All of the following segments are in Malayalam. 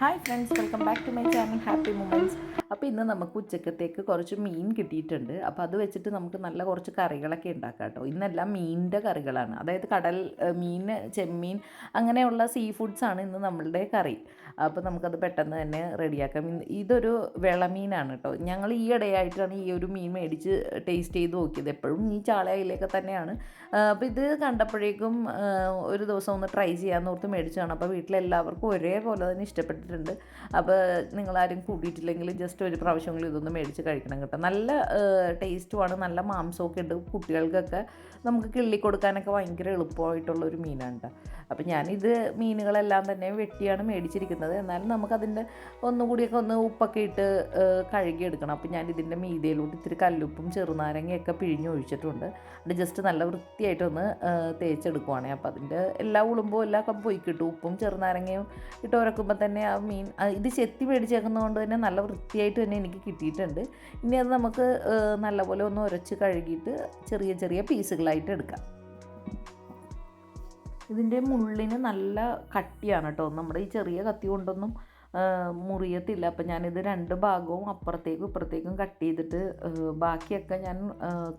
Hi friends, welcome back to my channel Happy Moments. അപ്പോൾ ഇന്ന് നമുക്ക് ഉച്ചക്കത്തേക്ക് കുറച്ച് മീൻ കിട്ടിയിട്ടുണ്ട്. അപ്പോൾ അത് വെച്ചിട്ട് നമുക്ക് നല്ല കുറച്ച് കറികളൊക്കെ ഉണ്ടാക്കാം കേട്ടോ. ഇന്നെല്ലാം മീനിന്റെ കറികളാണ്. അതായത് കടൽ മീൻ ചെമ്മീൻ അങ്ങനെയുള്ള സീ ഫുഡ്സാണ് ഇന്ന് നമ്മളുടെ കറി. അപ്പോൾ നമുക്കത് പെട്ടെന്ന് തന്നെ റെഡിയാക്കാം. ഇതൊരു വിളമീനാണ് കേട്ടോ. ഞങ്ങൾ ഈ ഇടയായിട്ടാണ് ഈ ഒരു മീൻ മേടിച്ച് ടേസ്റ്റ് ചെയ്ത് നോക്കിയത്. എപ്പോഴും ഈ ചാളയിലൊക്കെ തന്നെയാണ്. അപ്പോൾ ഇത് കണ്ടപ്പോഴേക്കും ഒരു ദിവസം ഒന്ന് ട്രൈ ചെയ്യാമെന്ന് ഓർത്ത് മേടിച്ചതാണ്. അപ്പോൾ വീട്ടിലെല്ലാവർക്കും ഒരേപോലെ തന്നെ ഇഷ്ടപ്പെട്ടിട്ടുണ്ട്. അപ്പോൾ നിങ്ങളാരും കൂട്ടിയിട്ടില്ലെങ്കിൽ ജസ്റ്റ് ഒരു പ്രാവശ്യമെങ്കിലും ഇതൊന്ന് മേടിച്ച് കഴിക്കണം കേട്ടോ. നല്ല ടേസ്റ്റുമാണ്. നല്ല മാംസമൊക്കെ ഉണ്ട്. കുട്ടികൾക്കൊക്കെ നമുക്ക് കിള്ളി കൊടുക്കാനൊക്കെ ഭയങ്കര എളുപ്പമായിട്ടുള്ള ഒരു മീനാണ് കേട്ടോ. അപ്പോൾ ഞാനിത് മീനുകളെല്ലാം തന്നെ വെട്ടിയാണ് മേടിച്ചിരിക്കുന്നത്. എന്നാലും നമുക്കതിന്റെ ഒന്നുകൂടിയൊക്കെ ഒന്ന് ഉപ്പൊക്കെ ഇട്ട് കഴുകിയെടുക്കണം. അപ്പം ഞാൻ ഇതിന്റെ മീതയിലോട്ട് ഇത്തിരി കല്ലുപ്പും ചെറുനാരങ്ങയൊക്കെ പിഴിഞ്ഞൊഴിച്ചിട്ടുണ്ട് അത് ജസ്റ്റ് നല്ല വൃത്തിയായിട്ടൊന്ന് തേച്ചെടുക്കുവാണേ. അപ്പോൾ അതിന്റെ എല്ലാ ഉളുമ്പും എല്ലാം ഒക്കെ പോയി കിട്ടും. ഉപ്പും ചെറുനാരങ്ങയും ഇട്ട് ഉരക്കുമ്പോൾ തന്നെ ആ മീൻ ഇത് ചെത്തി മേടിച്ചേക്കുന്നതുകൊണ്ട് തന്നെ നല്ല വൃത്തിയായിട്ട് തന്നെ എനിക്ക് കിട്ടിയിട്ടുണ്ട്. ഇനി അത് നമുക്ക് നല്ലപോലെ ഒന്ന് ഉരച്ച് കഴുകിയിട്ട് ചെറിയ ചെറിയ പീസുകളായിട്ട് എടുക്കാം. ഇതിന്റെ മുള്ളിന് നല്ല കട്ടിയാണ് കേട്ടോ നമ്മുടെ ഈ ചെറിയ കത്തി കൊണ്ടൊന്നും മുറിയത്തില്ല. അപ്പം ഞാനിത് രണ്ട് ഭാഗവും അപ്പുറത്തേക്കും ഇപ്പുറത്തേക്കും കട്ട് ചെയ്തിട്ട് ബാക്കിയൊക്കെ ഞാൻ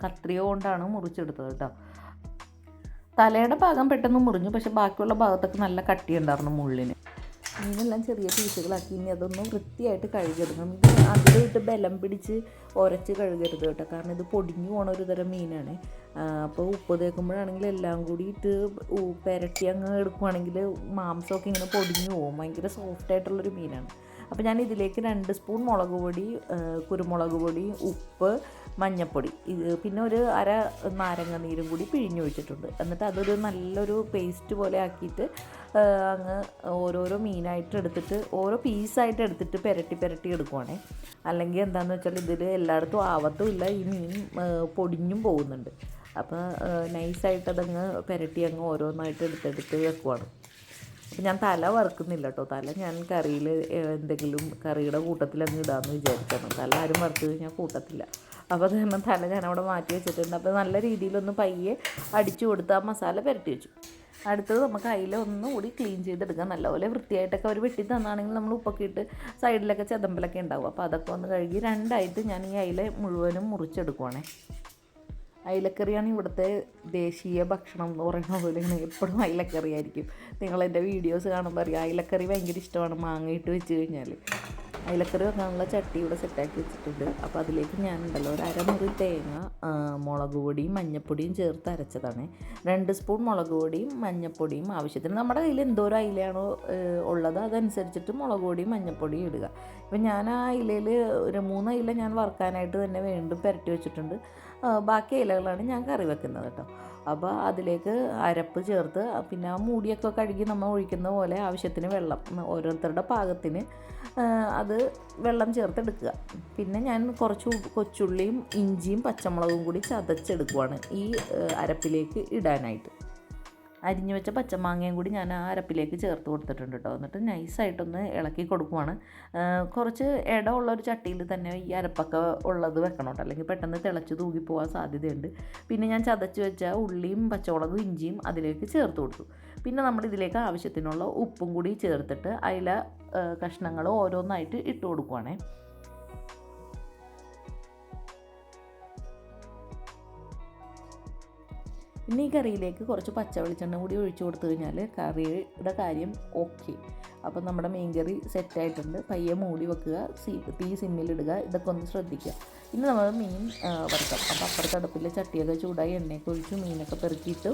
കത്രിക കൊണ്ടാണ് മുറിച്ചെടുത്തത് കേട്ടോ തലയുടെ ഭാഗം പെട്ടെന്ന് മുറിഞ്ഞു. പക്ഷെ ബാക്കിയുള്ള ഭാഗത്തൊക്കെ നല്ല കട്ടിയുണ്ടായിരുന്നു മുള്ളിന്. ഇങ്ങനെല്ലാം ചെറിയ പീസുകളാക്കി. ഇനി അതൊന്ന് വൃത്തിയായിട്ട് ഇത് അതിലിട്ട് ബലം പിടിച്ച് ഉരച്ച് കഴുകരുത് കേട്ടോ കാരണം ഇത് പൊടിഞ്ഞു പോണ ഒരു തരം മീനാണ്. അപ്പോൾ ഉപ്പ് തേക്കുമ്പോഴാണെങ്കിൽ എല്ലാം കൂടി ഇട്ട് പെരട്ടി അങ്ങ് എടുക്കുവാണെങ്കിൽ മാംസമൊക്കെ ഇങ്ങനെ പൊടിഞ്ഞു പോകും ഭയങ്കര സോഫ്റ്റ് ആയിട്ടുള്ളൊരു മീനാണ്. അപ്പോൾ ഞാൻ ഇതിലേക്ക് രണ്ട് സ്പൂൺ മുളക് പൊടി കുരുമുളക് പൊടി ഉപ്പ് മഞ്ഞൾപ്പൊടി ഇത് പിന്നെ ഒരു അര നാരങ്ങ നീരും കൂടി പിഴിഞ്ഞൊഴിച്ചിട്ടുണ്ട് എന്നിട്ട് അതൊരു നല്ലൊരു പേസ്റ്റ് പോലെ ആക്കിയിട്ട് അങ്ങ് ഓരോരോ മീനായിട്ട് എടുത്തിട്ട് ഓരോ പീസായിട്ട് എടുത്തിട്ട് പെരട്ടി പെരട്ടി എടുക്കുവാണേ. അല്ലെങ്കിൽ എന്താണെന്ന് വെച്ചാൽ ഇതിൽ എല്ലായിടത്തും ആവത്തും ഇല്ല ഈ മീൻ പൊടിഞ്ഞും പോകുന്നുണ്ട്. അപ്പോൾ നൈസായിട്ട് അതങ്ങ് പെരട്ടി അങ്ങ് ഓരോന്നായിട്ട് എടുത്തെടുത്ത് വെക്കുവാണ്. അപ്പം ഞാൻ തല വറുക്കുന്നില്ല കേട്ടോ തല ഞാൻ കറിയിൽ എന്തെങ്കിലും കറിയുടെ കൂട്ടത്തിൽ അങ്ങ് ഇടാമെന്ന് വിചാരിച്ചാണ് തല ആരും വറുത്ത് കഴിഞ്ഞാൽ കൂട്ടത്തില്ല. അപ്പോൾ അത് കാരണം തല ഞാൻ അവിടെ മാറ്റി വെച്ചിട്ടുണ്ട്. അപ്പോൾ നല്ല രീതിയിലൊന്ന് പയ്യെ അടിച്ചു കൊടുത്ത് ആ മസാല പുരട്ടി വെച്ചു. അടുത്തത് നമുക്ക് അതിൽ ഒന്നുകൂടി ക്ലീൻ ചെയ്തെടുക്കാം. നല്ലപോലെ വൃത്തിയായിട്ടൊക്കെ അവർ വെട്ടി തന്നാണെങ്കിൽ നമ്മൾ ഉപ്പൊക്കെ ഇട്ട് സൈഡിലൊക്കെ ചെതമ്പലൊക്കെ ഉണ്ടാവും. അപ്പോൾ അതൊക്കെ ഒന്ന് കഴുകി രണ്ടായിട്ട് ഞാൻ ഈ അയില മുഴുവനും മുറിച്ചെടുക്കുവാണേ. അയിലക്കറിയാണ് ഇവിടുത്തെ ദേശീയ ഭക്ഷണം എന്ന് പറയുന്ന പോലെ ഇങ്ങനെ എപ്പോഴും അയിലക്കറി ആയിരിക്കും. നിങ്ങൾ എന്റെ വീഡിയോസ് കാണുമ്പോൾ അറിയാം അയിലക്കറി ഭയങ്കര ഇഷ്ടമാണ് മാങ്ങയിട്ട് വെച്ച് കഴിഞ്ഞാൽ അയിലക്കറി വെക്കാനുള്ള ചട്ടി ഇവിടെ സെറ്റാക്കി വെച്ചിട്ടുണ്ട്. അപ്പോൾ അതിലേക്ക് ഞാൻ ഞാനുണ്ടല്ലോ ഒരു അരമുറി തേങ്ങ മുളക് പൊടിയും മഞ്ഞൾപ്പൊടിയും ചേർത്ത് അരച്ചതാണ്. രണ്ട് സ്പൂൺ മുളക് പൊടിയും മഞ്ഞൾപ്പൊടിയും ആവശ്യത്തിന് നമ്മുടെ കയ്യിൽ എന്തോരം അയിലയാണോ ഉള്ളത് അതനുസരിച്ചിട്ട് മുളക് പൊടിയും മഞ്ഞൾപ്പൊടിയും ഇടുക. ഇപ്പം ഞാൻ ആ അയിലയിൽ ഒരു മൂന്ന് അയില ഞാൻ വറുക്കാനായിട്ട് തന്നെ വീണ്ടും പുരട്ടി വെച്ചിട്ടുണ്ട്. ബാക്കി ഇലകളാണ് ഞാൻ കറി വെക്കുന്നത് കേട്ടോ. അപ്പോൾ അതിലേക്ക് അരപ്പ് ചേർത്ത് പിന്നെ ആ മൂടിയൊക്കെ കഴുകി നമ്മൾ ഒഴിക്കുന്ന പോലെ ആവശ്യത്തിന് വെള്ളം ഓരോരുത്തരുടെ പാകത്തിന് അത് വെള്ളം ചേർത്തെടുക്കുക. പിന്നെ ഞാൻ കുറച്ച് കൊച്ചുള്ളിയും ഇഞ്ചിയും പച്ചമുളകും കൂടി ചതച്ചെടുക്കുവാണ് ഈ അരപ്പിലേക്ക് ഇടാനായിട്ട്. അരിഞ്ഞു വെച്ച പച്ചമാങ്ങയും കൂടി ഞാൻ ആ അരപ്പിലേക്ക് ചേർത്ത് കൊടുത്തിട്ടുണ്ട് കേട്ടോ. എന്നിട്ട് നൈസായിട്ടൊന്ന് ഇളക്കി കൊടുക്കുവാണ്. കുറച്ച് ഇടമുള്ള ഒരു ചട്ടിയിൽ തന്നെ ഈ അരപ്പൊക്കെ ഉള്ളത് വെക്കണം കേട്ടോ. അല്ലെങ്കിൽ പെട്ടെന്ന് തിളച്ച് തൂകി പോകാൻ സാധ്യതയുണ്ട്. പിന്നെ ഞാൻ ചതച്ച് വെച്ച ഉള്ളിയും പച്ചമുളകും ഇഞ്ചിയും അതിലേക്ക് ചേർത്ത് കൊടുത്തു. പിന്നെ നമ്മൾ ഇതിലേക്ക് ആവശ്യത്തിനുള്ള ഉപ്പും കൂടി ചേർത്തിട്ട് അതിലെ കഷ്ണങ്ങൾ ഓരോന്നായിട്ട് ഇട്ട് കൊടുക്കുവാണേ. പിന്നെ ഈ കറിയിലേക്ക് കുറച്ച് പച്ച വെളിച്ചെണ്ണ കൂടി ഒഴിച്ചു കൊടുത്തു കഴിഞ്ഞാൽ കറിയുടെ കാര്യം ഓക്കെ. അപ്പം നമ്മുടെ മീൻ കറി സെറ്റായിട്ടുണ്ട് പയ്യെ മൂടി വെക്കുക സീ തീ സിമ്മിലിടുക ഇതൊക്കെ ഒന്ന് ശ്രദ്ധിക്കുക. ഇന്ന് നമ്മൾ മീൻ വറുക്കാം. അപ്പോൾ അപ്പുറത്തെ അടുപ്പിൽ ചട്ടിയൊക്കെ ചൂടായി എണ്ണയൊക്കെ ഒഴിച്ച് മീനൊക്കെ പെറുക്കിയിട്ട്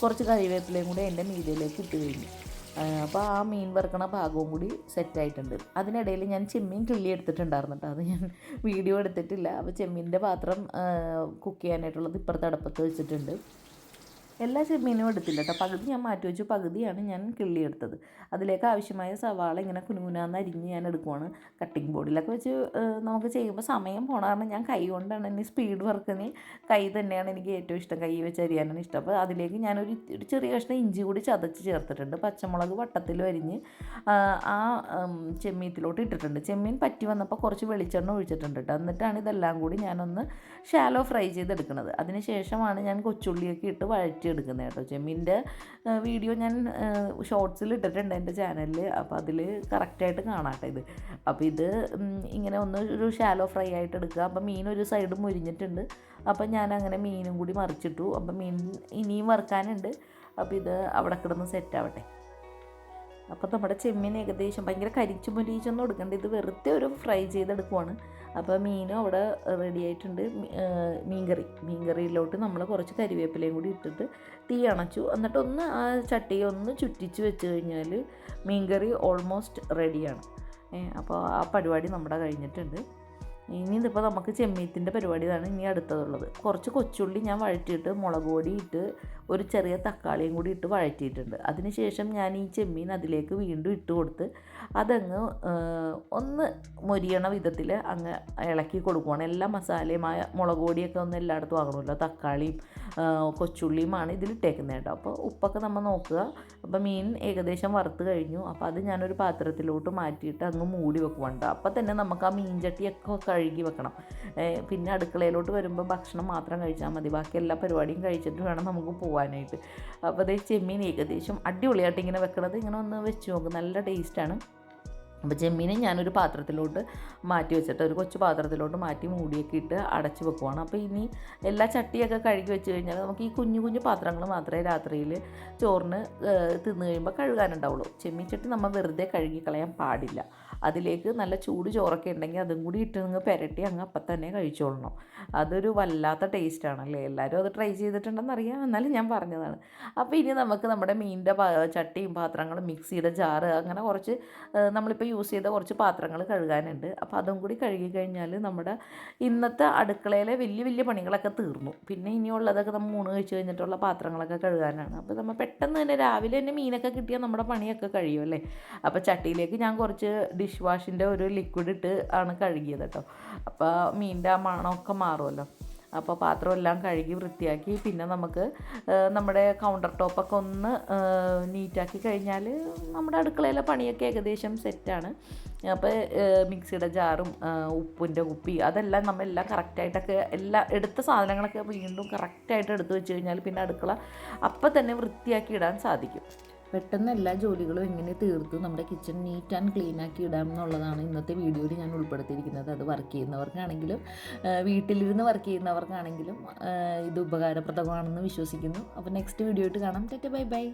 കുറച്ച് കറിവേപ്പിലയും കൂടി എന്റെ മീതിയിലേക്ക് ഇട്ട് കഴിഞ്ഞു. അപ്പോൾ ആ മീൻ വറുക്കണ ഭാഗവും കൂടി സെറ്റായിട്ടുണ്ട് അതിനിടയിൽ ഞാൻ ചെമ്മീൻ കിള്ളി എടുത്തിട്ടുണ്ടായിരുന്നു കേട്ടോ. അത് ഞാൻ വീഡിയോ എടുത്തിട്ടില്ല. അപ്പോൾ ചെമ്മീന്റെ പാത്രം കുക്ക് ചെയ്യാനായിട്ടുള്ളത് ഇപ്പുറത്തെ അടുപ്പത്ത് വെച്ചിട്ടുണ്ട്. എല്ലാ ചെമ്മീനും എടുത്തില്ല കേട്ടോ പകുതി ഞാൻ മാറ്റി വെച്ചു. പകുതിയാണ് ഞാൻ കിള്ളി എടുത്തത്. അതിലേക്ക് ആവശ്യമായ സവാള ഇങ്ങനെ കുനുകുനാന്ന് അരിഞ്ഞ് ഞാൻ എടുക്കുവാണ് കട്ടിംഗ് ബോർഡിലൊക്കെ വെച്ച് നമുക്ക് ചെയ്യുമ്പോൾ സമയം പോണ കാരണം ഞാൻ കൈ കൊണ്ടാണ് എനിക്ക് സ്പീഡ് വർക്കിന് കൈ തന്നെയാണ് എനിക്ക് ഏറ്റവും ഇഷ്ടം. കൈ വെച്ച് അരിയാനാണ് ഇഷ്ടം. അപ്പോൾ അതിലേക്ക് ഞാനൊരു ഒരു ചെറിയ കഷ്ണം ഇഞ്ചി കൂടി ചതച്ച് ചേർത്തിട്ടുണ്ട്. പച്ചമുളക് വട്ടത്തിൽ അരിഞ്ഞ് ആ, ചെമ്മീത്തിലോട്ട് ഇട്ടിട്ടുണ്ട്. ചെമ്മീൻ പറ്റി വന്നപ്പോൾ കുറച്ച് വെളിച്ചെണ്ണ ഒഴിച്ചിട്ടുണ്ട് കേട്ടോ എന്നിട്ടാണ് ഇതെല്ലാം കൂടി ഞാനൊന്ന് ഷാലോ ഫ്രൈ ചെയ്തെടുക്കുന്നത് അതിന് ശേഷമാണ് ഞാൻ കൊച്ചുള്ളിയൊക്കെ ഇട്ട് വഴറ്റി മാറ്റിയെടുക്കുന്നത് കേട്ടോ. ചെമ്മീന്റെ വീഡിയോ ഞാൻ ഷോർട്സിൽ ഇട്ടിട്ടുണ്ട് എന്റെ ചാനലിൽ അപ്പോൾ അതിൽ കറക്റ്റായിട്ട് കാണാട്ടെ ഇത്. അപ്പോൾ ഇത് ഇങ്ങനെ ഒന്ന് ഒരു ഷാലോ ഫ്രൈ ആയിട്ട് എടുക്കുക. അപ്പോൾ മീൻ ഒരു സൈഡ് മുരിഞ്ഞിട്ടുണ്ട്. അപ്പോൾ ഞാൻ അങ്ങനെ മീനും കൂടി മറിച്ചിട്ടു. അപ്പോൾ മീൻ ഇനിയും വറുക്കാനുണ്ട്. അപ്പോൾ ഇത് അവിടെ കിടന്ന് സെറ്റാവട്ടെ അപ്പോൾ നമ്മുടെ ചെമ്മീൻ ഏകദേശം ഭയങ്കര കരിച്ചു മുരിച്ചൊന്നും എടുക്കണ്ട. ഇത് വെറുതെ ഒരു ഫ്രൈ ചെയ്തെടുക്കുവാണ്. അപ്പോൾ മീനും അവിടെ റെഡി ആയിട്ടുണ്ട്. മീൻകറി. മീൻകറിയിലോട്ട് നമ്മൾ കുറച്ച് കരിവേപ്പിലയും കൂടി ഇട്ടിട്ട് തീ അണച്ചു. എന്നിട്ട് ഒന്ന് ആ ചട്ടി ഒന്ന് ചുറ്റിച്ച് വെച്ച് കഴിഞ്ഞാൽ മീൻകറി ഓൾമോസ്റ്റ് റെഡിയാണ് അപ്പോൾ ആ പരിപാടി നമ്മുടെ കഴിഞ്ഞിട്ടുണ്ട്. ഇനി ഇതിപ്പോൾ നമുക്ക് ചെമ്മീത്തിന്റെ പരിപാടിയാണ് ഇനി അടുത്തതുള്ളത്. കുറച്ച് കൊച്ചുള്ളി ഞാൻ വഴറ്റിയിട്ട് മുളക് പൊടി ഇട്ട് ഒരു ചെറിയ തക്കാളിയും കൂടി ഇട്ട് വഴറ്റിയിട്ടുണ്ട്. അതിനുശേഷം ഞാൻ ഈ ചെമ്മീൻ അതിലേക്ക് വീണ്ടും ഇട്ട് കൊടുത്ത് അതങ്ങ് ഒന്ന് മൊരിയണ വിധത്തിൽ അങ്ങ് ഇളക്കി കൊടുക്കുകയാണ് എല്ലാ മസാലയും ആ മുളക് പൊടിയൊക്കെ ഒന്ന് എല്ലായിടത്തും ആകണമല്ലോ. തക്കാളിയും കൊച്ചുള്ളിയുമാണ് ഇതിലിട്ടേക്കുന്നത് കേട്ടോ. അപ്പോൾ ഉപ്പൊക്കെ നമ്മൾ നോക്കുക. അപ്പോൾ മീൻ ഏകദേശം വറുത്ത് കഴിഞ്ഞു. അപ്പോൾ അത് ഞാനൊരു പാത്രത്തിലോട്ട് മാറ്റിയിട്ട് അങ്ങ് മൂടി വെക്കുവാണ്ട് അപ്പോൾ തന്നെ നമുക്ക് ആ മീൻ ചട്ടിയൊക്കെ കഴുകി വെക്കണം. പിന്നെ അടുക്കളയിലോട്ട് വരുമ്പോൾ ഭക്ഷണം മാത്രം കഴിച്ചാൽ മതി. ബാക്കി എല്ലാ പരിപാടിയും കഴിച്ചിട്ട് വേണം നമുക്ക് പോകാനായിട്ട് അപ്പോൾ അതേ ചെമ്മീൻ ഏകദേശം അടിപൊളിയായിട്ട് ഇങ്ങനെ വെക്കണത് ഇങ്ങനെ ഒന്ന് വെച്ച് നോക്കും. നല്ല ടേസ്റ്റാണ് അപ്പോൾ ചെമ്മീനെ ഞാനൊരു പാത്രത്തിലോട്ട് മാറ്റി വെച്ചിട്ട് ഒരു കൊച്ചു പാത്രത്തിലോട്ട് മാറ്റി മൂടിയൊക്കെ ഇട്ട് അടച്ച് വെക്കുവാണ്. അപ്പോൾ ഇനി എല്ലാ ചട്ടിയൊക്കെ കഴുകി വെച്ച് കഴിഞ്ഞാൽ നമുക്ക് ഈ കുഞ്ഞു കുഞ്ഞു പാത്രങ്ങൾ മാത്രമേ രാത്രിയിൽ ചോറിന് തിന്നു കഴിയുമ്പോൾ കഴുകാനുണ്ടാവുള്ളൂ. ചെമ്മീൻ ചട്ടി നമ്മൾ വെറുതെ കഴുകി കളയാൻ പാടില്ല. അതിലേക്ക് നല്ല ചൂട് ചോറൊക്കെ ഉണ്ടെങ്കിൽ അതും കൂടി ഇട്ട് നിങ്ങൾ പെരട്ടി അങ്ങ് അപ്പം തന്നെ കഴിച്ചോളണം. അതൊരു വല്ലാത്ത ടേസ്റ്റാണല്ലേ? എല്ലാവരും അത് ട്രൈ ചെയ്തിട്ടുണ്ടെന്ന് അറിയാം എന്നാലും ഞാൻ പറഞ്ഞതാണ്. അപ്പോൾ ഇനി നമുക്ക് നമ്മുടെ മീനിന്റെ ചട്ടിയും പാത്രങ്ങളും മിക്സിയുടെ ജാറ് അങ്ങനെ കുറച്ച് നമ്മളിപ്പോൾ യൂസ് ചെയ്ത കുറച്ച് പാത്രങ്ങൾ കഴുകാനുണ്ട്. അപ്പോൾ അതും കൂടി കഴുകി കഴിഞ്ഞാൽ നമ്മുടെ ഇന്നത്തെ അടുക്കളയിലെ വലിയ വലിയ പണികളൊക്കെ തീർന്നു. പിന്നെ ഇനിയുള്ളതൊക്കെ നമ്മൾ മൂന്ന് കഴിച്ച് കഴിഞ്ഞിട്ടുള്ള പാത്രങ്ങളൊക്കെ കഴുകാനാണ്. അപ്പോൾ നമ്മൾ പെട്ടെന്ന് തന്നെ രാവിലെ തന്നെ മീനൊക്കെ കിട്ടിയാൽ നമ്മുടെ പണിയൊക്കെ കഴിയും അല്ലേ? അപ്പോൾ ചട്ടിയിലേക്ക് ഞാൻ കുറച്ച് ഡിഷ് വാഷിന്റെ ഒരു ലിക്വിഡ് ഇട്ട് ആണ് കഴുകിയത് കേട്ടോ. അപ്പോൾ മീനിന്റെ ആ മണമൊക്കെ മാറുമല്ലോ. അപ്പോൾ പാത്രം എല്ലാം കഴുകി വൃത്തിയാക്കി. പിന്നെ നമുക്ക് നമ്മുടെ കൗണ്ടർ ടോപ്പൊക്കെ ഒന്ന് നീറ്റാക്കി കഴിഞ്ഞാൽ നമ്മുടെ അടുക്കളയിലെ പണിയൊക്കെ ഏകദേശം സെറ്റാണ് അപ്പോൾ മിക്സിയുടെ ജാറും ഉപ്പിന്റെ കുപ്പി അതെല്ലാം നമ്മളെല്ലാം കറക്റ്റായിട്ടൊക്കെ എല്ലാ എടുത്ത സാധനങ്ങളൊക്കെ വീണ്ടും കറക്റ്റായിട്ട് എടുത്തു വെച്ച് കഴിഞ്ഞാൽ പിന്നെ അടുക്കള അപ്പം തന്നെ വൃത്തിയാക്കി ഇടാൻ സാധിക്കും. പെട്ടെന്ന് എല്ലാ ജോലികളും എങ്ങനെ തീർത്ത് നമ്മുടെ കിച്ചൺ നീറ്റ് ആൻഡ് ക്ലീൻ ആക്കി ഇടാം എന്നുള്ളതാണ് ഇന്നത്തെ വീഡിയോയിൽ ഞാൻ ഉൾപ്പെടുത്തിയിരിക്കുന്നത്. അത് വർക്ക് ചെയ്യുന്നവർക്കാണെങ്കിലും വീട്ടിലിരുന്ന് വർക്ക് ചെയ്യുന്നവർക്കാണെങ്കിലും ഇത് ഉപകാരപ്രദമാണെന്ന് വിശ്വസിക്കുന്നു. അപ്പോൾ നെക്സ്റ്റ് വീഡിയോ ആയിട്ട് കാണാം. TET bye bye